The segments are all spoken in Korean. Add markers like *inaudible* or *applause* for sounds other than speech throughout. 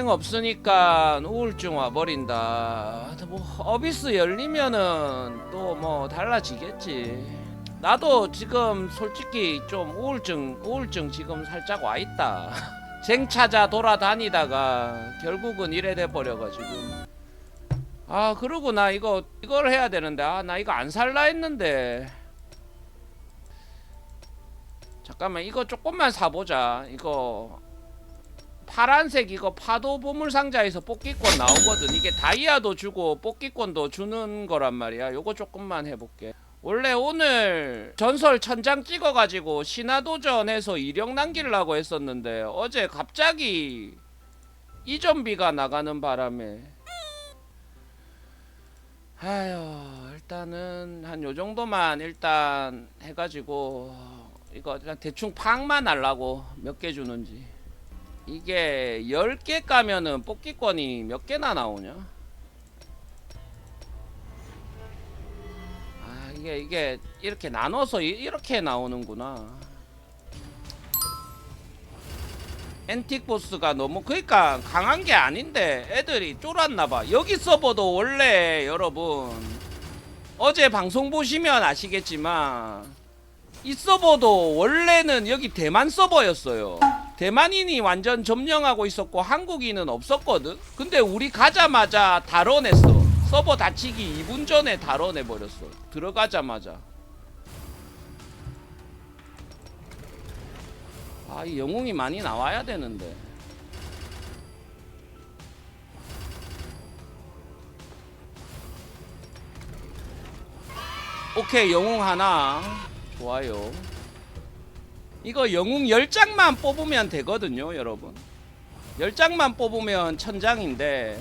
진행 없으니까 우울증 와버린다. 뭐 어비스 열리면은 또 뭐 달라지겠지. 나도 지금 솔직히 좀 우울증 우울증 지금 살짝 와 있다. *laughs* 쟁 찾아 돌아다니다가 결국은 이래 돼 버려가지고. 아 그러고 나 이거 이걸 해야 되는데 아 나 이거 안 살라 했는데. 잠깐만 이거 조금만 사보자. 이거 파란색 이거 파도 보물 상자에서 뽑기권 나오거든. 이게 다이아도 주고 뽑기권도 주는 거란 말이야. 요거 조금만 해볼게. 원래 오늘 전설 천장 찍어가지고 신화도전에서 이력 남기려고 했었는데 어제 갑자기 이전비가 나가는 바람에 아휴 일단은 한 요 정도만 일단 해가지고 이거 대충 팍만 하려고 몇 개 주는지 이게 10개 까면은 뽑기권이 몇 개나 나오냐? 아, 이게 이게 이렇게 나눠서 이- 이렇게 나오는구나. 엔틱 보스가 너무 그러니까 강한 게 아닌데 애들이 쫄았나 봐. 여기 서버도 원래 여러분 어제 방송 보시면 아시겠지만 이 서버도 원래는 여기 대만 서버였어요. 대만인이 완전 점령하고 있었고 한국인은 없었거든. 근데 우리 가자마자 달아냈어. 서버 닫히기 2분 전에 달아내 버렸어. 들어가자마자. 아, 이 영웅이 많이 나와야 되는데. 오케이, 영웅 하나. 좋아요. 이거 영웅 10장만 뽑으면 되거든요, 여러분. 10장만 뽑으면 천장인데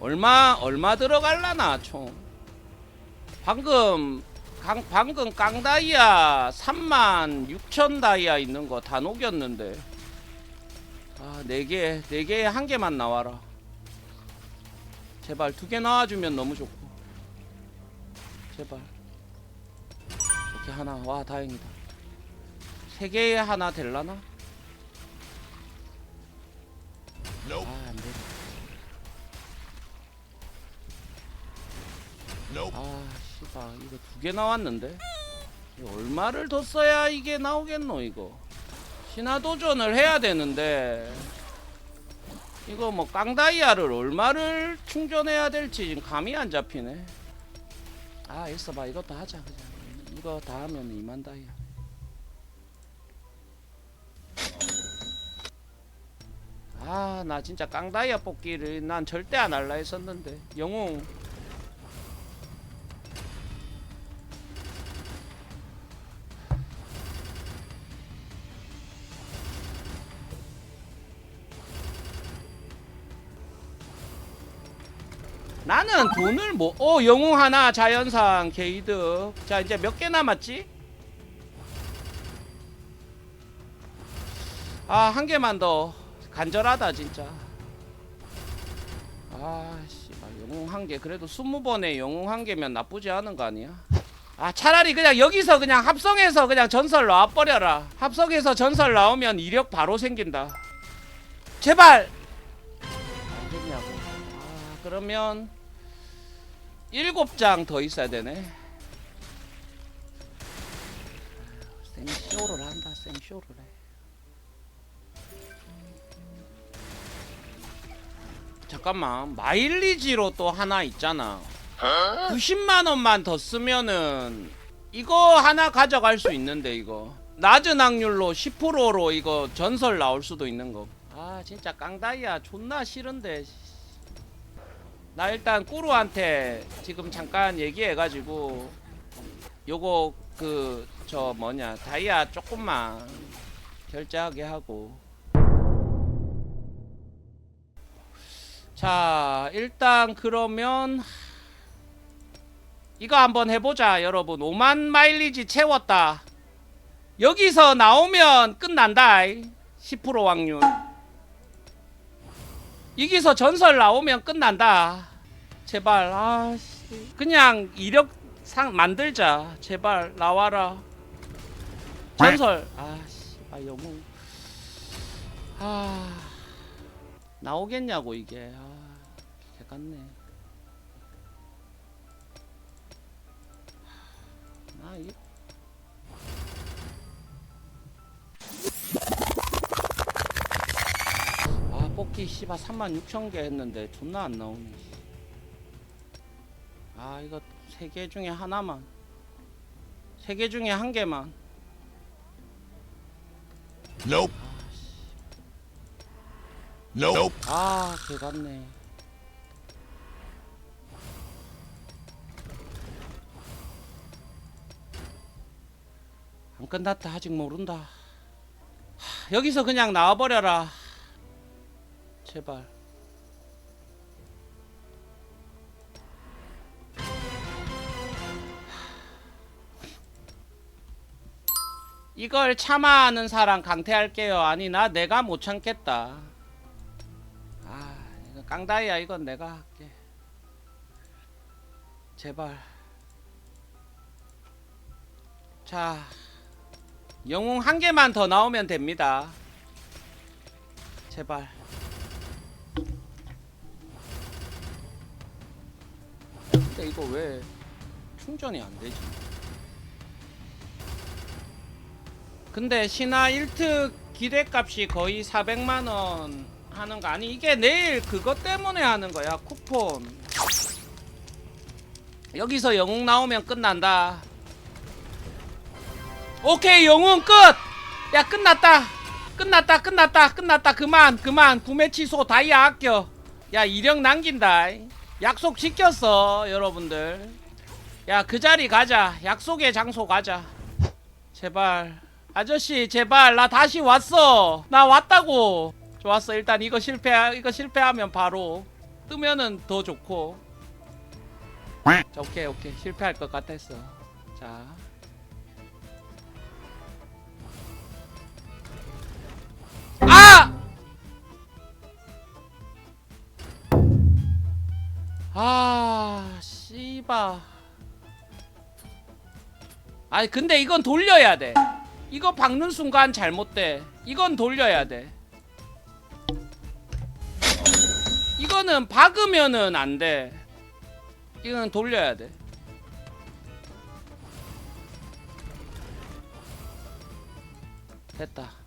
얼마 얼마 들어갈라나 총. 방금 강, 방금 깡다이아 3만 6천 다이아 있는 거 다 녹였는데 아, 네 개, 네 개에 한 개만 나와라. 제발 두 개 나와주면 너무 좋고. 제발. 이렇게 하나, 와 다행이다. 세 개에 하나 될라나? Nope. 아, 안 돼. Nope. 아, 씨발 이거 두 개 나왔는데. 얼마를 더 써야 이게 나오겠노 이거. 신화 도전을 해야 되는데 이거 뭐 깡다이아를 얼마를 충전해야 될지 지금 감이 안 잡히네. 아, 있어 봐 이것도 하자 그냥. 이거 다 하면 2만 다이아. 아, 나 진짜 깡다이아 뽑기를 난 절대 안 할라 했었는데 영웅 나는 돈을 뭐, 어, 영웅 하나, 자연상, 게이드. 자, 이제 몇 개 남았지? 아, 한 개만 더. 간절하다, 진짜. 아, 씨발, 영웅 한 개. 그래도 스무 번에 영웅 한 개면 나쁘지 않은 거 아니야? 아, 차라리 그냥 여기서 그냥 합성해서 그냥 전설 나와버려라. 합성해서 전설 나오면 이력 바로 생긴다. 제발! 알겠냐고. 아, 그러면 일곱 장 더 있어야 되네. 생쇼를 한다. 생쇼를 해. 잠깐만 마일리지로 또 하나 있잖아. 90만 원만 더 쓰면은 이거 하나 가져갈 수 있는데 이거 낮은 확률로 10%로 이거 전설 나올 수도 있는 거. 아 진짜 깡다이아 존나 싫은데. 나 일단 꾸루한테 지금 잠깐 얘기해가지고 요거 그 저 뭐냐 다이아 조금만 결제하게 하고 자 일단 그러면 이거 한번 해보자 여러분. 5만 마일리지 채웠다. 여기서 나오면 끝난다 10% 확률. 여기서 전설 나오면 끝난다. 제발 아씨. 그냥 이력 상 만들자. 제발 나와라. 전설. 아 씨 아 영웅 아 나오겠냐고 이게. 아. 개 같네 아 이... 아 뽑기 씨발 36,000개 했는데 존나 안 나오네 씨. 아 이거 세 개 중에 하나만 세 개 중에 한 개만 Nope. Nope. 아 개 같네 안 끝났다 아직 모른다. 하, 여기서 그냥 나와버려라. 제발. 이걸 참아하는 사람 강퇴할게요. 아니 나 내가 못 참겠다. 아 이거 깡다이야 이건 내가 할게. 제발. 자 영웅 한 개만 더 나오면 됩니다. 제발. 근데 이거 왜 충전이 안 되지? 근데 신화 1특 기대값이 거의 400만원 하는 거 아니? 이게 내일 그것 때문에 하는 거야 쿠폰. 여기서 영웅 나오면 끝난다 오케이 영웅 끝! 야 끝났다. 끝났다 끝났다 끝났다. 그만 그만. 구매 취소 다이아 아껴. 야 이령 남긴다. 약속 지켰어 여러분들. 야 그 자리 가자. 약속의 장소 가자. 제발. 아저씨 제발. 나 다시 왔어. 나 왔다고. 좋았어. 일단 이거 실패 이거 실패하면 바로 뜨면은 더 좋고. 자 오케이 오케이. 실패할 것 같았어. 자 씨바. 아니, 근데 이건 돌려야 돼. 이거 박는 순간 잘못돼. 이건 돌려야 돼. 이거는 박으면은 안 돼. 이거는 돌려야 돼. 됐다.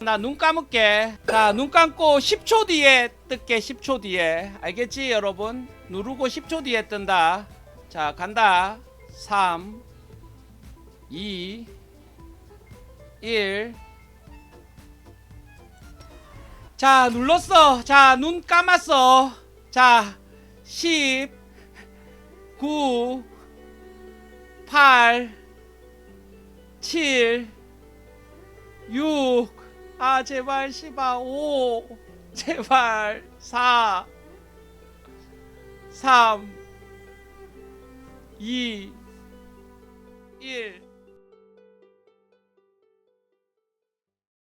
나 눈 감을게. 자, 눈 감고 10초 뒤에 뜰게. 10초 뒤에. 알겠지, 여러분? 누르고 10초 뒤에 뜬다. 자, 간다. 3 2 1 자, 눌렀어. 자, 눈 감았어. 자, 10 9 8 7 6 아 제발 씨바. 5 제발. 4 3 2 1